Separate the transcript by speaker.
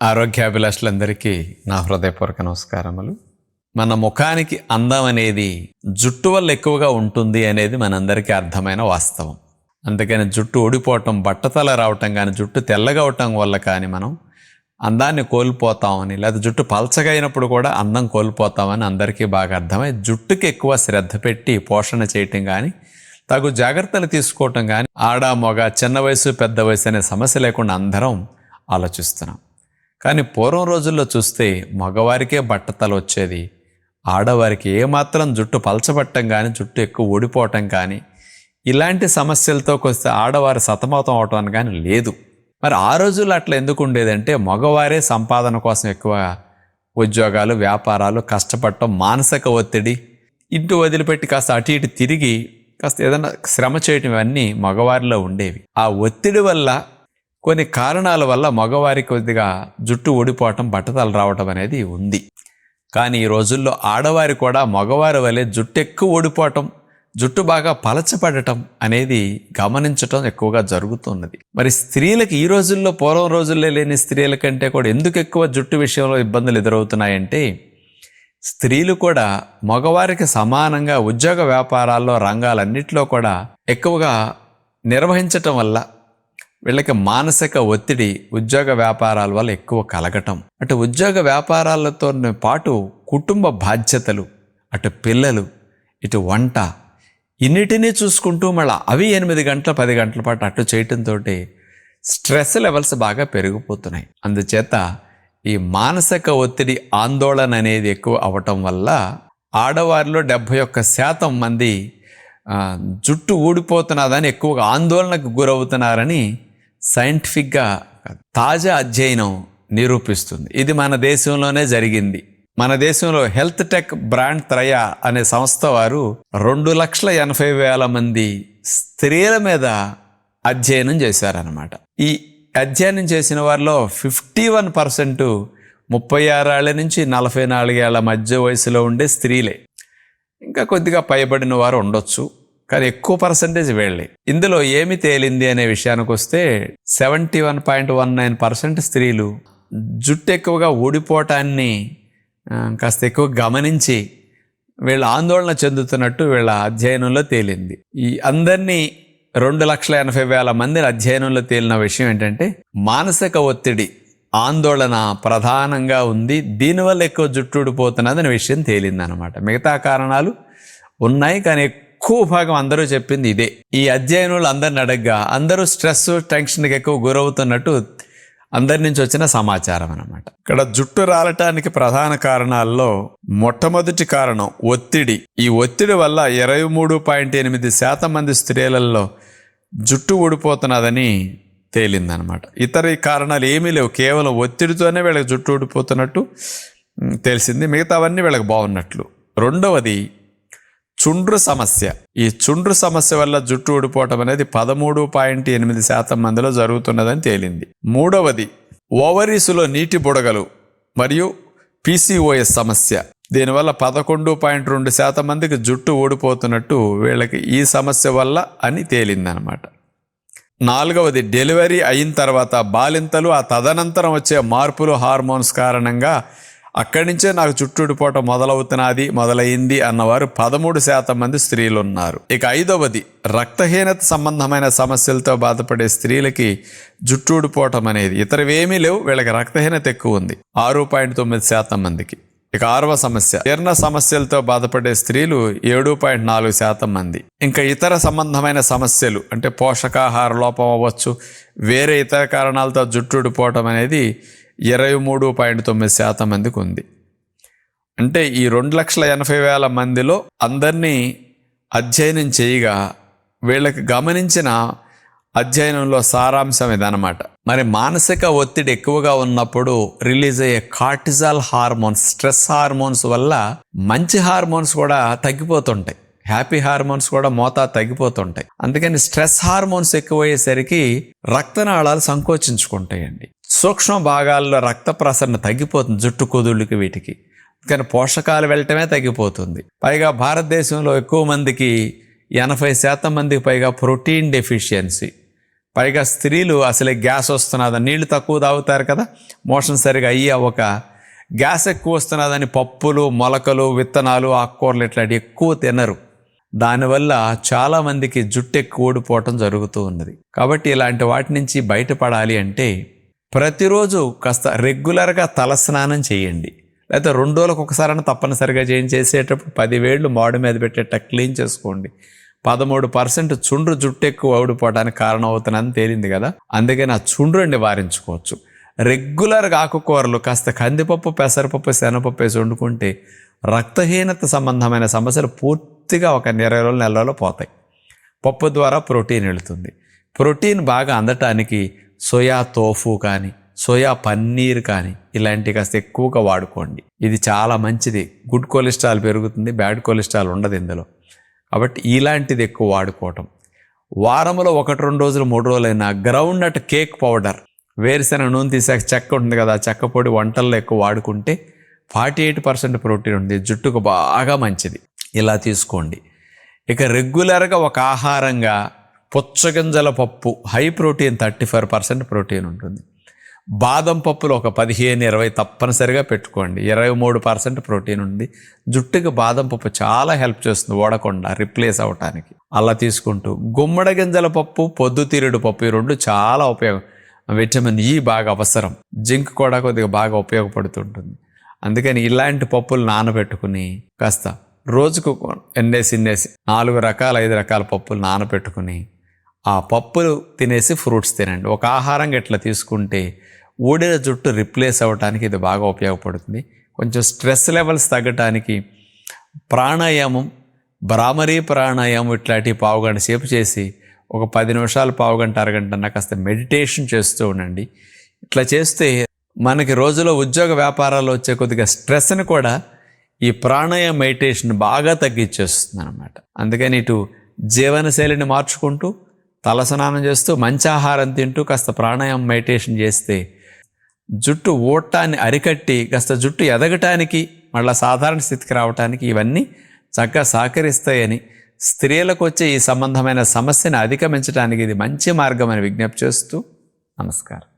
Speaker 1: ఆరోగ్యాభిలాషులందరికీ నా హృదయపూర్వక నమస్కారములు. మన ముఖానికి అందం అనేది జుట్టు వల్ల ఎక్కువగా ఉంటుంది అనేది మనందరికీ అర్థమైన వాస్తవం. అందుకని జుట్టు ఊడిపోవటం బట్టతల రావటం కానీ జుట్టు తెల్లగా అవటం వల్ల కానీ మనం అందాన్ని కోల్పోతామని లేదా జుట్టు పలచగా అయినప్పుడు కూడా అందం కోల్పోతామని అందరికీ బాగా అర్థమై జుట్టుకి ఎక్కువ శ్రద్ధ పెట్టి పోషణ చేయటం కానీ తగు జాగ్రత్తలు తీసుకోవటం కానీ ఆడ మొగ చిన్న వయసు పెద్ద వయసు అనే సమస్య లేకుండా అందరం ఆలోచిస్తున్నాం. కానీ పూర్వం రోజుల్లో చూస్తే మగవారికే బట్టతల వచ్చేది. ఆడవారికి ఏమాత్రం జుట్టు పలచబట్టం కానీ జుట్టు ఎక్కువ ఊడిపోవటం కానీ ఇలాంటి సమస్యలతో కొస్తే ఆడవారు సతమతం అవటం కానీ లేదు. మరి ఆ రోజుల్లో అట్లా ఎందుకు ఉండేదంటే మగవారే సంపాదన కోసం ఎక్కువ ఉద్యోగాలు వ్యాపారాలు కష్టపడటం మానసిక ఒత్తిడి ఇంటి వదిలిపెట్టి కాస్త అటు ఇటు తిరిగి కాస్త ఏదైనా శ్రమ చేయటం ఇవన్నీ మగవారిలో ఉండేవి. ఆ ఒత్తిడి వల్ల కొన్ని కారణాల వల్ల మగవారి కొద్దిగా జుట్టు ఊడిపోవటం బట్టతలు రావటం అనేది ఉంది. కానీ ఈ రోజుల్లో ఆడవారి కూడా మగవారి వలె జుట్టు ఎక్కువ ఓడిపోవటం జుట్టు బాగా పలచపడటం అనేది గమనించటం ఎక్కువగా జరుగుతున్నది. మరి స్త్రీలకు ఈ రోజుల్లో పూర్వం రోజుల్లో లేని స్త్రీల కంటే కూడా ఎందుకు ఎక్కువ జుట్టు విషయంలో ఇబ్బందులు ఎదురవుతున్నాయంటే స్త్రీలు కూడా మగవారికి సమానంగా ఉద్యోగ వ్యాపారాల్లో రంగాలన్నింటిలో కూడా ఎక్కువగా నిర్వహించటం వల్ల వీళ్ళకి మానసిక ఒత్తిడి ఉద్యోగ వ్యాపారాల వల్ల ఎక్కువ కలగటం. అటు ఉద్యోగ వ్యాపారాలతో పాటు కుటుంబ బాధ్యతలు అటు పిల్లలు ఇటు వంట ఇన్నిటినీ చూసుకుంటూ మళ్ళీ అవి ఎనిమిది గంటల పది గంటల పాటు అటు చేయటంతో స్ట్రెస్ లెవెల్స్ బాగా పెరిగిపోతున్నాయి. అందుచేత ఈ మానసిక ఒత్తిడి ఆందోళన అనేది ఎక్కువ అవటం వల్ల ఆడవారిలో డెబ్భై ఒక్క శాతం మంది జుట్టు ఊడిపోతున్నదని ఎక్కువగా ఆందోళనకు గురవుతున్నారని సైంటిఫిక్గా తాజా అధ్యయనం నిరూపిస్తుంది. ఇది మన దేశంలోనే జరిగింది. మన దేశంలో హెల్త్ టెక్ బ్రాండ్ త్రయ అనే సంస్థ వారు రెండు లక్షల ఎనభై వేల మంది స్త్రీల మీద అధ్యయనం చేశారనమాట ఈ అధ్యయనం చేసిన వారిలో ఫిఫ్టీ వన్ పర్సెంట్ ముప్పై ఆరేళ్ళ నుంచి నలభై నాలుగేళ్ళ మధ్య వయసులో ఉండే స్త్రీలే. ఇంకా కొద్దిగా పైబడిన వారు ఉండొచ్చు. కానీ ఎక్కువ పర్సంటేజ్ వీళ్ళే. ఇందులో ఏమి తేలింది అనే విషయానికి వస్తే seventy one point one nine percent స్త్రీలు జుట్టు ఎక్కువగా ఊడిపోవటాన్ని కాస్త ఎక్కువ గమనించి వీళ్ళ ఆందోళన చెందుతున్నట్టు వీళ్ళ అధ్యయనంలో తేలింది. ఈ అందరినీ రెండు లక్షల ఎనభై వేల మంది అధ్యయనంలో తేలిన విషయం ఏంటంటే మానసిక ఒత్తిడి ఆందోళన ప్రధానంగా ఉంది దీనివల్ల ఎక్కువ జుట్టు ఊడిపోతున్నదని విషయం తేలిందనమాట మిగతా కారణాలు ఉన్నాయి కానీ ఎక్కువ భాగం అందరూ చెప్పింది ఇదే. ఈ అధ్యయనంలో అందరిని అడగ్గా అందరూ స్ట్రెస్ టెన్షన్కి ఎక్కువ గురవుతున్నట్టు అందరి నుంచి వచ్చిన సమాచారం అనమాట ఇక్కడ జుట్టు రాలటానికి ప్రధాన కారణాల్లో మొట్టమొదటి కారణం ఒత్తిడి. ఈ ఒత్తిడి వల్ల ఇరవై మూడు పాయింట్ ఎనిమిది శాతం మంది స్త్రీలలో జుట్టు ఊడిపోతున్నదని తేలిందనమాట ఇతర ఈ కారణాలు ఏమీ లేవు. కేవలం ఒత్తిడితోనే వీళ్ళకి జుట్టు ఊడిపోతున్నట్టు తెలిసింది తెలిసింది. మిగతావన్నీ వీళ్ళకి బాగున్నట్లు. రెండవది చుండ్రు సమస్య. ఈ చుండ్రు సమస్య వల్ల జుట్టు ఊడిపోవటం అనేది పదమూడు పాయింట్ ఎనిమిది శాతం మందిలో జరుగుతున్నదని తేలింది. మూడవది ఓవరీసులో నీటి బుడగలు మరియు పీసీఓఎస్ సమస్య. దీనివల్ల పదకొండు పాయింట్ రెండు శాతం మందికి జుట్టు ఊడిపోతున్నట్టు వీళ్ళకి ఈ సమస్య వల్ల అని తేలిందనమాట. నాలుగవది డెలివరీ అయిన తర్వాత బాలింతలు ఆ తదనంతరం వచ్చే మార్పులు హార్మోన్స్ కారణంగా అక్కడి నుంచే నాకు చుట్టూడిపోవటం మొదలవుతున్నది మొదలైంది అన్నవారు పదమూడు శాతం మంది స్త్రీలు ఉన్నారు ఇక ఐదవది రక్తహీనత సంబంధమైన సమస్యలతో బాధపడే స్త్రీలకి జుట్టూడిపోవటం అనేది ఇతరవేమీ లేవు వీళ్ళకి రక్తహీనత ఎక్కువ ఉంది. ఆరు పాయింట్ తొమ్మిది శాతం మందికి. ఇక ఆరవ సమస్య జీర్ణ సమస్యలతో బాధపడే స్త్రీలు ఏడు పాయింట్ నాలుగు శాతం మంది. ఇంకా ఇతర సంబంధమైన సమస్యలు అంటే పోషకాహార లోపం అవ్వచ్చు వేరే ఇతర కారణాలతో జుట్టుడిపోవటం అనేది ఇరవై మూడు పాయింట్ తొమ్మిది శాతం మందికి ఉంది. అంటే ఈ రెండు లక్షల ఎనభై వేల మందిలో అందరినీ అధ్యయనం చేయగా వీళ్ళకి గమనించిన అధ్యయనంలో సారాంశం ఇదనమాట మరి మానసిక ఒత్తిడి ఎక్కువగా ఉన్నప్పుడు రిలీజ్ అయ్యే కార్టిజాల్ హార్మోన్స్ స్ట్రెస్ హార్మోన్స్ వల్ల మంచి హార్మోన్స్ కూడా తగ్గిపోతుంటాయి. హ్యాపీ హార్మోన్స్ కూడా మోతా తగ్గిపోతుంటాయి. అందుకని స్ట్రెస్ హార్మోన్స్ ఎక్కువయ్యేసరికి రక్తనాళాలు సంకోచించుకుంటాయండి. సూక్ష్మ భాగాల్లో రక్త ప్రసరణ తగ్గిపోతుంది జుట్టు కుదుళ్ళకి వీటికి. కానీ పోషకాలు వెళ్ళటమే తగ్గిపోతుంది. పైగా భారతదేశంలో ఎక్కువ మందికి ఎనభై శాతం మందికి పైగా ప్రోటీన్ డెఫిషియన్సీ. పైగా స్త్రీలు అసలే గ్యాస్ వస్తున్నదని నీళ్ళు తక్కువ తాగుతారు కదా. మోషన్ సరిగా అయ్యి అవ్వక గ్యాస్ ఎక్కువ వస్తున్నదని పప్పులు మొలకలు విత్తనాలు ఆకుకూరలు ఇట్లాంటి ఎక్కువ తినరు. దానివల్ల చాలామందికి జుట్టు ఎక్కువ ఊడిపోవటం జరుగుతూ ఉన్నది. కాబట్టి ఇలాంటి వాటి నుంచి బయటపడాలి అంటే ప్రతిరోజు కాస్త రెగ్యులర్గా తలస్నానం చేయండి. లేకపోతే రెండు రోజులకు ఒకసారైనా తప్పనిసరిగా చేయించేసేటప్పుడు చేసేటప్పుడు పది మాడు మీద పెట్టేట క్లీన్ చేసుకోండి. పదమూడు పర్సెంట్ చుండ్రు జుట్టు ఎక్కువ ఊడిపోవడానికి కారణం అవుతుందని తేలింది కదా? అందుకే నా చుండ్రు నివారించుకోవచ్చు రెగ్యులర్గా ఆకుకూరలు కాస్త కందిపప్పు పెసరపప్పు శనగపప్పు వేసి వండుకుంటే రక్తహీనత సంబంధమైన సమస్యలు పూర్తిగా ఒక ఇరవై రోజులు నెలలో పోతాయి. పప్పు ద్వారా ప్రోటీన్ వెళుతుంది. ప్రోటీన్ బాగా అందటానికి సోయా తోఫు కానీ సోయా పన్నీర్ కానీ ఇలాంటివి కాస్త ఎక్కువగా వాడుకోండి. ఇది చాలా మంచిది. గుడ్ కొలెస్ట్రాల్ పెరుగుతుంది బ్యాడ్ కొలెస్ట్రాల్ ఉండదు ఇందులో. కాబట్టి ఇలాంటిది ఎక్కువ వాడుకోవటం. వారంలో ఒకటి రెండు రోజులు మూడు రోజులైనా గ్రౌండ్ నట్ కేక్ పౌడర్ వేరుశెనగ నూనె తీసాక చెక్క ఉంటుంది కదా చెక్క పొడి వంటల్లో ఎక్కువ వాడుకుంటే ఫార్టీ ఎయిట్ పర్సెంట్ ప్రోటీన్ ఉంది జుట్టుకు బాగా మంచిది. ఇలా తీసుకోండి. ఇక రెగ్యులర్గా ఒక ఆహారంగా పుచ్చగింజల పప్పు high protein thirty five percent protein ఉంటుంది. బాదం పప్పులు ఒక పదిహేను ఇరవై తప్పనిసరిగా పెట్టుకోండి. ఇరవై మూడు పర్సెంట్ ప్రోటీన్ ఉంది. జుట్టుకి బాదం పప్పు చాలా హెల్ప్ చేస్తుంది ఓడకుండా రిప్లేస్ అవ్వటానికి అలా తీసుకుంటూ గుమ్మడి గింజల పప్పు పొద్దుతీరుడు పప్పు ఈ రెండు చాలా ఉపయోగం. విటమిన్ ఈ e బాగా అవసరం. జింక్ కూడా కొద్దిగా బాగా ఉపయోగపడుతుంటుంది. అందుకని ఇలాంటి పప్పులు నానబెట్టుకుని కాస్త రోజుకు ఎన్నేసి ఎన్నేసి నాలుగు రకాల ఐదు రకాల పప్పులు నానబెట్టుకుని ఆ పప్పులు తినేసి ఫ్రూట్స్ తినండి. ఒక ఆహారంగా ఇట్లా తీసుకుంటే ఊడిన జుట్టు రిప్లేస్ అవ్వడానికి ఇది బాగా ఉపయోగపడుతుంది. కొంచెం స్ట్రెస్ లెవెల్స్ తగ్గటానికి ప్రాణాయామం భ్రామరీ ప్రాణాయామం ఇట్లాంటి పావుగంట సేపు చేసి ఒక పది నిమిషాలు పావుగంట అరగంట కాస్త మెడిటేషన్ చేస్తూ ఉండండి. ఇట్లా చేస్తే మనకి రోజులో ఉద్యోగ వ్యాపారాల్లో వచ్చే కొద్దిగా స్ట్రెస్ని కూడా ఈ ప్రాణాయామ మెడిటేషన్ బాగా తగ్గించేస్తుంది అనమాట అందుకని ఇటు జీవనశైలిని మార్చుకుంటూ తలస్నానం చేస్తూ మంచి ఆహారం తింటూ కాస్త ప్రాణాయామం మెడిటేషన్ చేస్తే జుట్టు ఓటాన్ని అరికట్టి కాస్త జుట్టు ఎదగటానికి మళ్ళీ సాధారణ స్థితికి రావటానికి ఇవన్నీ చక్కగా సహకరిస్తాయని స్త్రీలకు వచ్చే ఈ సంబంధమైన సమస్యను అధిగమించడానికి ఇది మంచి మార్గం అని విజ్ఞప్తి చేస్తూ నమస్కారం.